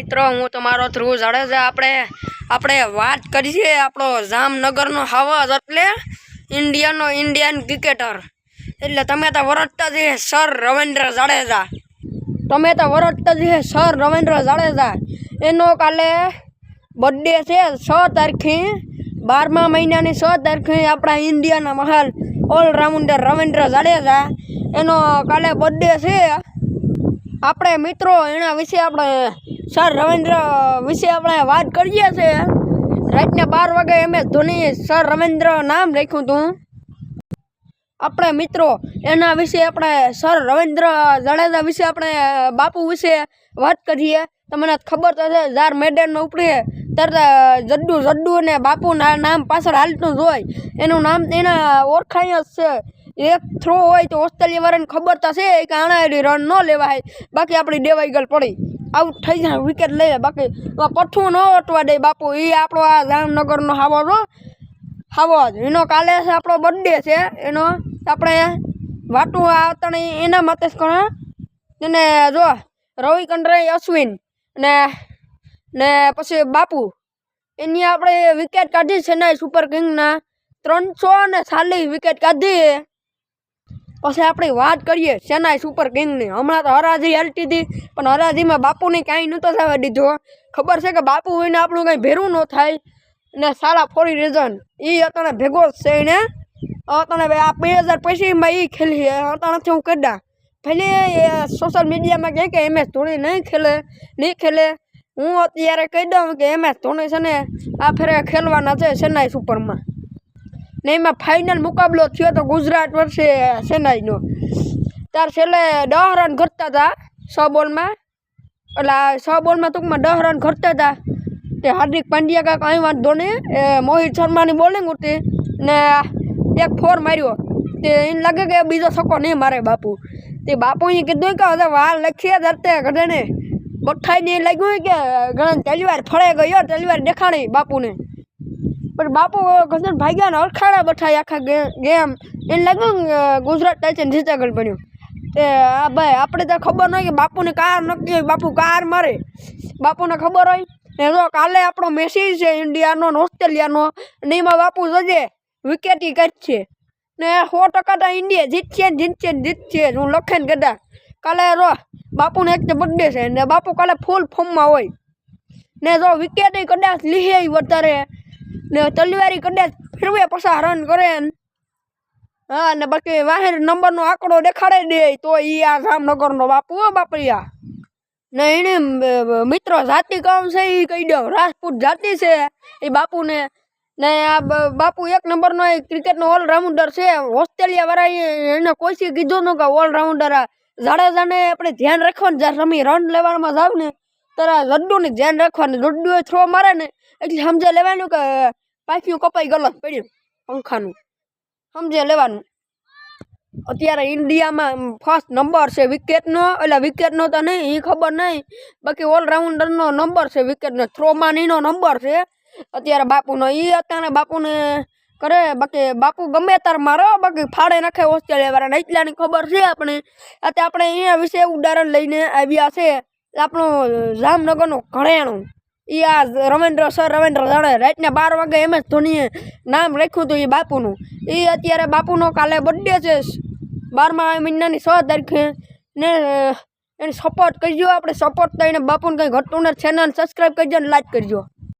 મિત્રો, હું તમારો ધ્રુવ જાડેજા. આપણે આપણે વાત કરીએ આપણો જામનગરનો હવાજ એટલે ઇન્ડિયાનો ઇન્ડિયન ક્રિકેટર. એટલે તમે તો વરસતા જઈએ સર રવિન્દ્ર જાડેજા. તમે તો વરસતા જઈએ સર રવિન્દ્ર જાડેજા. એનો કાલે બર્થડે છે, છ તારીખે બારમા મહિનાની છ તારીખે આપણા ઇન્ડિયાના મહાલ ઓલરાઉન્ડર રવિન્દ્ર જાડેજા. એનો કાલે બર્થડે છે. આપણે મિત્રો, એના વિશે આપણે સર રવિન્દ્ર વિશે આપણે વાત કરીએ છીએ. રાતના બાર વાગે એમ ધોની સર રવિન્દ્ર નામ રાખ્યું હતું. આપણે મિત્રો, એના વિશે આપણે સર રવિન્દ્ર જાડેજા વિશે આપણે, બાપુ વિશે વાત કરીએ. તમને ખબર તો છે, જાર મેડનનો ઉપડે તરત જડ્ડુ જડ્ડુ અને બાપુના નામ પાછળ હાલતું જ હોય. એનું નામ એના ઓળખાય જ છે. એક થ્રો હોય તો ઓસ્ટ્રેલિયા વાળાને ખબર તો છે કે આણા રન ન લેવાય. બાકી આપણી ડેવાઈ ગયેલ પડી. આઉટ થઈ જાય વિકેટ લઈએ. બાકી પઠ્ઠું ન ઓટવા દે બાપુ. એ આપણો આ જામનગરનો હાવો છો. હાવો જ. એનો કાલે છે આપણો બર્થડે છે. એનો આપણે વાટું આવતા એના માટે જ કરો અને જો રવિ કંડરાઈ અશ્વિન ને ને પછી બાપુ. એની આપણે વિકેટ કાઢી છે ને સુપર કિંગના ત્રણસો ને સાલી વિકેટ કાઢી પછી આપણે વાત કરીએ ચેન્નાઈ સુપર કિંગની હમણાં તો હરાજી હલતી હતી પણ હરાજીમાં બાપુને કાંઈ નહોતો થવા દીધો. ખબર છે કે બાપુ હોય ને આપણું કંઈ ભેરું ન થાય? ને સારા ફોરી રીઝન એ અત્યારે ભેગો જ છે એને અત્યારે આ બે હજાર પછીમાં એ ખેલી અત્યારેથી હું કડા પહેલી સોશિયલ મીડિયામાં કહે કે એમ એસ ધોની નહીં ખેલે નહીં ખેલે, હું અત્યારે કહી દઉં કે એમ એસ ધોની છે ને, આ ફેરે ખેલવાના છે ચેન્નાઈ સુપરમાં ને એમાં ફાઇનલ મુકાબલો થયો તો ગુજરાત વર્ષે ચેન્નાઈનો ત્યાર છેલ્લે દહ રન ઘટતા હતા છ બોલમાં એટલે છ બોલમાં ટૂંકમાં દહ રન ઘટતા હતા તે હાર્દિક પાંડ્યા કાંઈ કાંઈ વાંધો નહીં. એ મોહિત શર્માની બોલિંગ હતી ને એક ફોર માર્યો. તે એને લાગે કે બીજો છક્કો નહીં મારે બાપુ. તે બાપુએ કીધું કે હવે વાર લખીએ ધરતે ઘણે બઠાઈને લાગ્યું કે ઘણા તલવાર ફળે ગયો તલવાર દેખાણી બાપુને. પણ બાપુ ઘસન ભાગ્યા ને અડખાડા બઠાઈ આખા ગેમ. એને લાગ્યું ગુજરાત ટાઇટન જીતાગઢ બન્યું. તે, આ ભાઈ, આપણે તો ખબર ન હોય કે બાપુને કાર નક્કી હોય, બાપુ કાર મારે. બાપુને ખબર હોય? ને જો કાલે આપણો મેસેજ છે, ઇન્ડિયાનો ને ઓસ્ટ્રેલિયાનો, ને એમાં બાપુ જજે વિકેટી કાઢશે. ને સો ટકા તો ઇન્ડિયા જીતશે ને જીતશે ને જીતશે, હું લખે ને કાલે રો બાપુને એક બર્થડે છે, ને બાપુ કાલે ફૂલ ફોર્મમાં હોય. ને જો વિકેટ કદાચ લીહે વધારે. ને તલવારી કદાચ ફેરવે પછા રન કરે હા, ને બાકી વાહેર નંબરનો આંકડો દેખાડી દે, તો એ આ જામનગરનો બાપુ હો બાપરિયા ને એને મિત્રો જાતિ કામ છે એ કહી દઉં રાજપૂત જાતિ છે એ બાપુને. ને આ બાપુ એક નંબરનો એ ક્રિકેટનો ઓલરાઉન્ડર છે ઓસ્ટ્રેલિયાવાળાએ એને કોઈથી કીધું ન કે ઓલરાઉન્ડર આ. જાડેજાને આપણે ધ્યાન રાખવાનું, જ્યારે રમી રન લેવામાં જાવ ને ત્યારે આ લડ્ડુને ધ્યાન રાખવાનું લડ્ડુ થ્રો મારે ને એટલે સમજે લેવાનું કે પાછું કપાઈ ગલત પડ્યું પંખાનું. સમજે લેવાનું. અત્યારે ઇન્ડિયામાં ફર્સ્ટ નંબર છે વિકેટનો એટલે વિકેટનો તો નહીં એ ખબર નહીં. બાકી ઓલરાઉન્ડરનો નંબર છે વિકેટનો થ્રોમાં એનો નંબર છે. અત્યારે બાપુનો એ અત્યારે બાપુને કરે, બાકી બાપુ ગમે તાર મારો, બાકી ફાડે નાખે ઓસ્ટ્રેલિયા વાળાને, એટલાની ખબર છે આપણે. અત્યારે આપણે અહીંયા વિશે ઉદાહરણ લઈને આવ્યા છે. આપણું જામનગરનું ઘરેણું. એ આ રવિન્દ્ર સર રવિન્દ્ર જાણે રાતના બાર વાગે એમ એસ ધોનીએ નામ રાખ્યું હતું એ બાપુનું. એ અત્યારે બાપુનો કાલે બર્થડે છે. બારમા મહિનાની છ તારીખે. ને, એને સપોર્ટ કરજો, આપણે સપોર્ટ થઈને બાપુને કંઈ ઘટતું ને ચેનલ સબસ્ક્રાઈબ કરજો ને લાઈક કરજો.